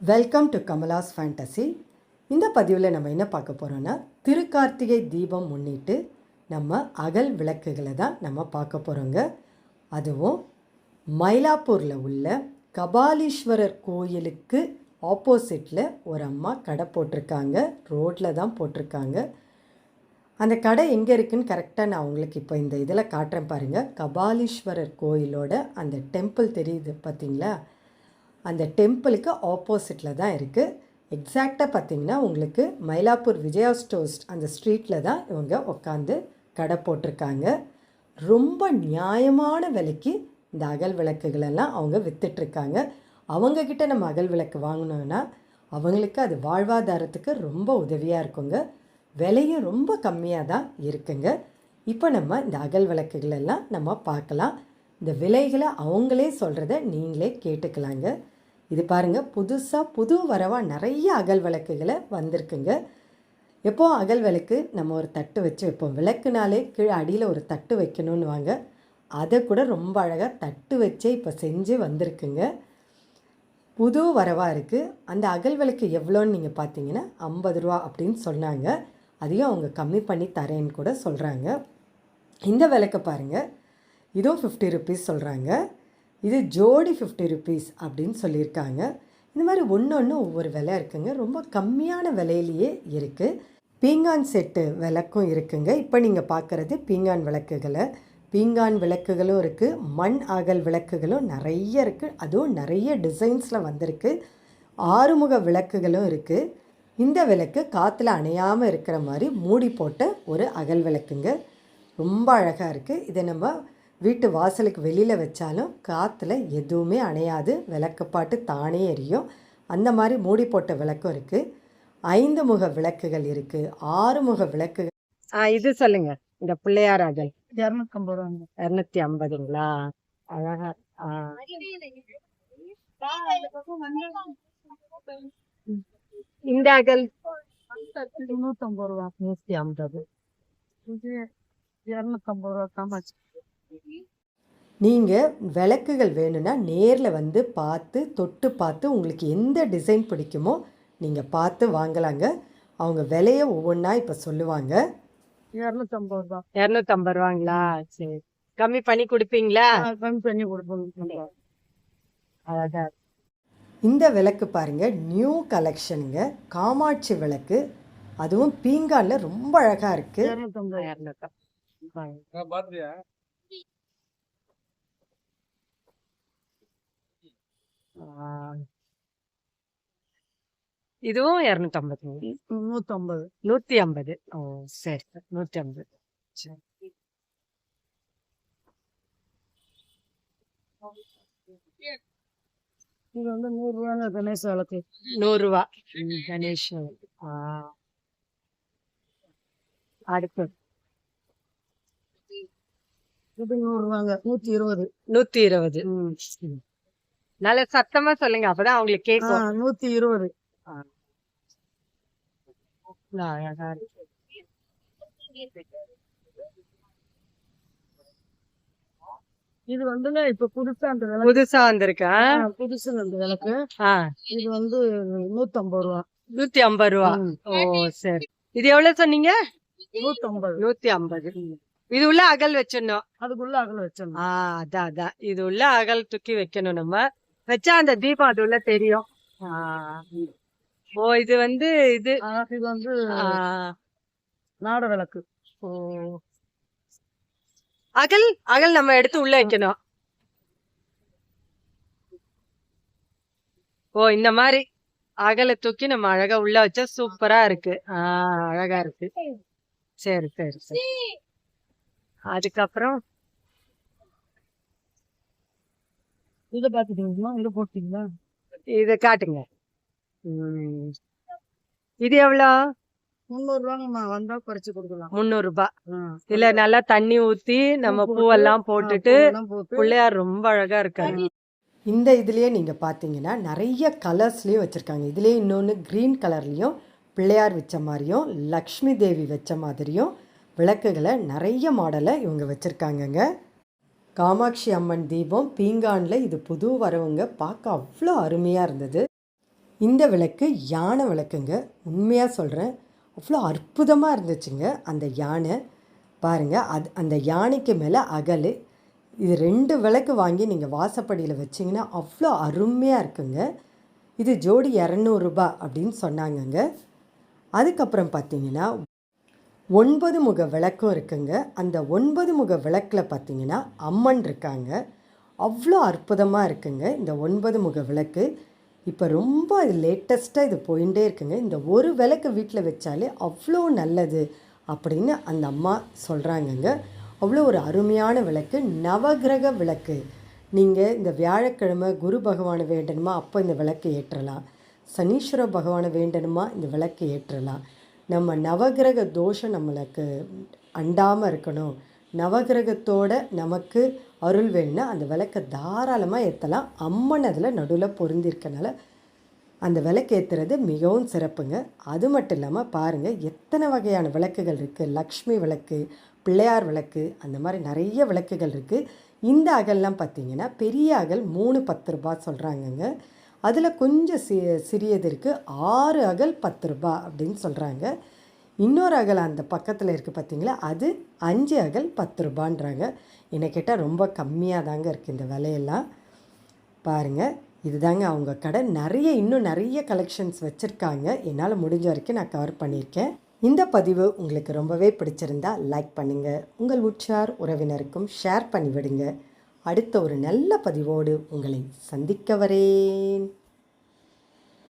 Welcome to Kamala's fantasy இந்த பதிவில் நம்ம என்ன பார்க்க போகிறோன்னா திருக்கார்த்திகை தீபம் முன்னிட்டு நம்ம அகல் விளக்குகளை தான் நம்ம பார்க்க போகிறோங்க அதுவும் மயிலாப்பூரில் உள்ள கபாலீஸ்வரர் கோயிலுக்கு ஆப்போசிட்டில் ஒரு அம்மா கடை போட்டிருக்காங்க. ரோட்டில் தான் போட்டிருக்காங்க. அந்த கடை எங்கே இருக்குன்னு கரெக்டாக நான் உங்களுக்கு இப்போ இந்த இதில் காட்டுறேன் பாருங்கள் கபாலீஸ்வரர் கோயிலோட அந்த டெம்பிள் தெரியுது பார்த்தீங்களா? அந்த டெம்பிளுக்கு ஆப்போசிட்டில் தான் இருக்குது எக்ஸாக்டாக பார்த்தீங்கன்னா உங்களுக்கு மயிலாப்பூர் விஜயா ஸ்டோர்ஸ் அந்த ஸ்ட்ரீட்டில் தான் இவங்க உட்காந்து கடை போட்டிருக்காங்க. ரொம்ப நியாயமான விலைக்கு இந்த அகல் விளக்குகளெல்லாம் அவங்க விற்றுட்ருக்காங்க அவங்கக்கிட்ட நம்ம அகல் விளக்கு வாங்கினோன்னா அவங்களுக்கு அது வாழ்வாதாரத்துக்கு ரொம்ப உதவியாக இருக்குங்க. விலையும் ரொம்ப கம்மியாக தான் இருக்குங்க. இப்போ நம்ம இந்த அகல் விளக்குகளெல்லாம் நம்ம பார்க்கலாம். இந்த விலைகளை அவங்களே சொல்கிறத நீங்களே கேட்டுக்கலாங்க. இது பாருங்கள் புதுசாக புது வரவாக நிறைய அகல் விளக்குகளை வந்திருக்குங்க. எப்போ அகல் விளக்கு நம்ம ஒரு தட்டு வச்சு வைப்போம் விளக்குனாலே கீழே அடியில் ஒரு தட்டு வைக்கணும்னு வாங்க. அதை கூட ரொம்ப அழகாக தட்டு வச்சே இப்போ செஞ்சு வந்திருக்குங்க. புது வரவாக இருக்குது அந்த அகல் விளக்கு எவ்வளோன்னு நீங்கள் பார்த்தீங்கன்னா ஐம்பது ரூபா அப்படின்னு சொன்னாங்க. அதையும் அவங்க கம்மி பண்ணி தரேன்னு கூட சொல்கிறாங்க இந்த விலைக்கு பாருங்கள் இதுவும் ஃபிஃப்டி ருபீஸ் சொல்கிறாங்க இது ஜோடி ஃபிஃப்டி ருபீஸ் அப்படின்னு சொல்லியிருக்காங்க. இந்த மாதிரி ஒன்று ஒன்று ஒவ்வொரு விலை இருக்குங்க. ரொம்ப கம்மியான விலையிலேயே இருக்குது பீங்கான் செட்டு விளக்கும் இருக்குங்க. இப்போ நீங்கள் பார்க்குறது பீங்கான் விளக்குகளை. பீங்கான் விளக்குகளும் இருக்குது மண் அகல் விளக்குகளும் நிறைய இருக்குது அதுவும் நிறைய டிசைன்ஸில் வந்திருக்கு. ஆறுமுக விளக்குகளும் இருக்குது இந்த விளக்கு காற்றுல அணையாமல் இருக்கிற மாதிரி மூடி போட்ட ஒரு அகல் விளக்குங்க. ரொம்ப அழகாக இருக்குது இதை நம்ம வீட்டு வாசலுக்கு வெளியில் வச்சாலும் காற்றுல எதுவுமே அணையாது. விளக்குப்பாட்டு தானே எரியும். அந்த மாதிரி மூடி போட்ட விளக்கும் இருக்குது ஐந்து முக விளக்குகள் இருக்குது ஆறு முக விளக்குகள். ஆ இது சொல்லுங்க. இந்த பிள்ளையார் அகல். இரநூத்தம்பது ரூபாங்க இரநூத்தி ஐம்பதுங்களா அழகா ஆ இந்த அகல் நூத்தம்பது ரூபா ஐம்பது இது இரநூத்தம்பது ரூபா காமாச்சு நீங்கள் விளக்குகள் வேணும்னா நேரில் வந்து பார்த்து தொட்டு பார்த்து உங்களுக்கு எந்த டிசைன் பிடிக்குமோ நீங்கள் பார்த்து வாங்கலாங்க. அவங்க விலையை ஒவ்வொன்றா இப்போ சொல்லுவாங்க. இரநூத்தம்பது ரூபா. இரநூத்தம்பது ரூபாங்களா? சரி. கம்மி பண்ணி கொடுப்பீங்களா? கம்மி பண்ணி கொடுப்போங்க அழகா இந்த விளக்கு பாருங்க நியூ கலெக்ஷனுங்க காமாட்சி விளக்கு. அதுவும் பீங்கானில் ரொம்ப அழகாக இருக்குது இதுவும் இரநூத்தம்பது நூத்தம்பது. நூற்றி ஐம்பது ஓ சரி நூற்றி ஐம்பது சரி. இது வந்து நூறு ரூபாங்க கணேச விளக்கு. நூறுரூவா கணேஷ் அடுத்து. இது நூறு ரூபாங்க. நூத்தி இருபது. நூற்றி இருபது. நல்ல சத்தமாக சொல்லுங்க. அப்பதான் அவங்களுக்கு கேட்கும். நூத்தி இருபது. அழகா இருக்கு இது வந்துங்க இப்ப புதுசா அந்த விளக்கு. புதுசா வந்திருக்கா ஆ, புதுசுங்க அந்த விளக்கு. இது வந்து நூத்தம்பது ரூபா. நூத்தி ஐம்பது ரூபா. ஓ சரி. இது எவ்வளவு சொன்னீங்க? நூத்தம்பது. நூத்தி ஐம்பது இது உள்ள அகல் வச்சிடணும். அதுக்குள்ள அகல வச்சிடணும். அதான் அதான். இது உள்ள அகல் தூக்கி வைக்கணும் நம்ம. வச்சா அந்த தீபம் அது உள்ள தெரியும். ஓ இது வந்து இது இது வந்து நாட விளக்கு ஓ. அகல் அகல் நம்ம எடுத்து உள்ள வைக்கணும். ஓ இந்த மாதிரி அகலை தூக்கி நம்ம அழகா உள்ள வச்சா சூப்பரா இருக்கு. ஆ அழகா இருக்கு. சரி சரி சரி. அதுக்கப்புறம்? இதை பாத்துட்டீங்களா இதை போட்டீங்களா? இத காட்டுங்க. இது எவ்வளோ? முந்நூறு ரூபாய். இல்ல நல்லா தண்ணி ஊத்தி நம்ம பூ பூவெல்லாம் போட்டு, போட்டுட்டு பிள்ளையார் ரொம்ப அழகா இருக்காரு. இந்த இதுலயே நீங்க பாத்தீங்கன்னா நிறைய கலர்ஸ்லயும் வச்சிருக்காங்க. இதுலயே இன்னொன்று கிரீன் கலர்லயும் பிள்ளையார் வச்ச மாதிரியும் லக்ஷ்மி தேவி வச்ச மாதிரியும் விளக்குகளை நிறைய மாடலை இவங்க வச்சிருக்காங்கங்க. காமாட்சி அம்மன் தீபம் பீங்கானில் இது புது வரவுங்க பார்க்க அவ்வளோ அருமையாக இருந்தது. இந்த விளக்கு யானை விளக்குங்க. உண்மையாக சொல்கிறேன் அவ்வளோ அற்புதமாக இருந்துச்சுங்க. அந்த யானை பாருங்கள் அது அந்த யானைக்கு மேலே அகல். இது ரெண்டு விளக்கு வாங்கி நீங்கள் வாசப்படியில் வச்சிங்கன்னா அவ்வளோ அருமையாக இருக்குங்க. இது ஜோடி இரநூறுபா அப்படின்னு சொன்னாங்கங்க. அதுக்கப்புறம் பார்த்தீங்கன்னா ஒன்பது முக விளக்கும் இருக்குங்க. அந்த ஒன்பது முக விளக்கில் பார்த்தீங்கன்னா அம்மன் இருக்காங்க. அவ்வளோ அற்புதமாக இருக்குங்க இந்த ஒன்பது முக விளக்கு. இப்போ ரொம்ப லேட்டஸ்ட்டாக இது போயிட்டே இருக்குங்க. இந்த ஒரு விளக்கு வீட்டில் வச்சாலே அவ்வளோ நல்லது அப்படின்னு அந்த அம்மா சொல்கிறாங்கங்க அவ்வளோ ஒரு அருமையான விளக்கு நவகிரக விளக்கு. நீங்கள் இந்த வியாழக்கிழமை குரு பகவானை வேண்டணுமா அப்போ இந்த விளக்கு ஏற்றலாம். சனீஸ்வர பகவானை வேண்டணுமா இந்த விளக்கு ஏற்றலாம். நம்ம நவகிரக தோஷம் நம்மளுக்கு அண்டாமல் இருக்கணும். நவகிரகத்தோட நமக்கு அருள் வேணும்னா அந்த விளக்கை தாராளமாக ஏற்றலாம் அம்மன் அதில் நடுவில் பொருந்திருக்கனால அந்த விளக்கு ஏற்றுறது மிகவும் சிறப்புங்க. அது மட்டும் இல்லாமல் பாருங்கள் எத்தனை வகையான விளக்குகள் இருக்குது லக்ஷ்மி விளக்கு பிள்ளையார் விளக்கு அந்த மாதிரி நிறைய விளக்குகள் இருக்குது இந்த அகல்லாம் பார்த்தீங்கன்னா பெரிய அகல் மூணு பத்து ரூபா சொல்கிறாங்கங்க அதில் கொஞ்சம் சி சிறியது இருக்குது ஆறு அகல் பத்து ரூபாய் அப்படின்னு சொல்கிறாங்க இன்னொரு அகல் அந்த பக்கத்தில் இருக்குது பார்த்தீங்களா அது அஞ்சு அகல் பத்து ரூபான்றாங்க. என்னை கேட்டால் ரொம்ப கம்மியாக தாங்க இருக்குது இந்த விலையெல்லாம். பாருங்கள் இதுதாங்க அவங்க கடை. நிறைய இன்னும் நிறைய கலெக்ஷன்ஸ் வச்சுருக்காங்க. என்னால் முடிஞ்ச வரைக்கும் நான் கவர் பண்ணியிருக்கேன். இந்த பதிவு உங்களுக்கு ரொம்பவே பிடிச்சிருந்தா லைக் பண்ணுங்கள் உங்கள் உற்றார் உறவினருக்கும் ஷேர் பண்ணிவிடுங்க. அடுத்த ஒரு நல்ல பதிவோடு உங்களை சந்திக்க வரேன்.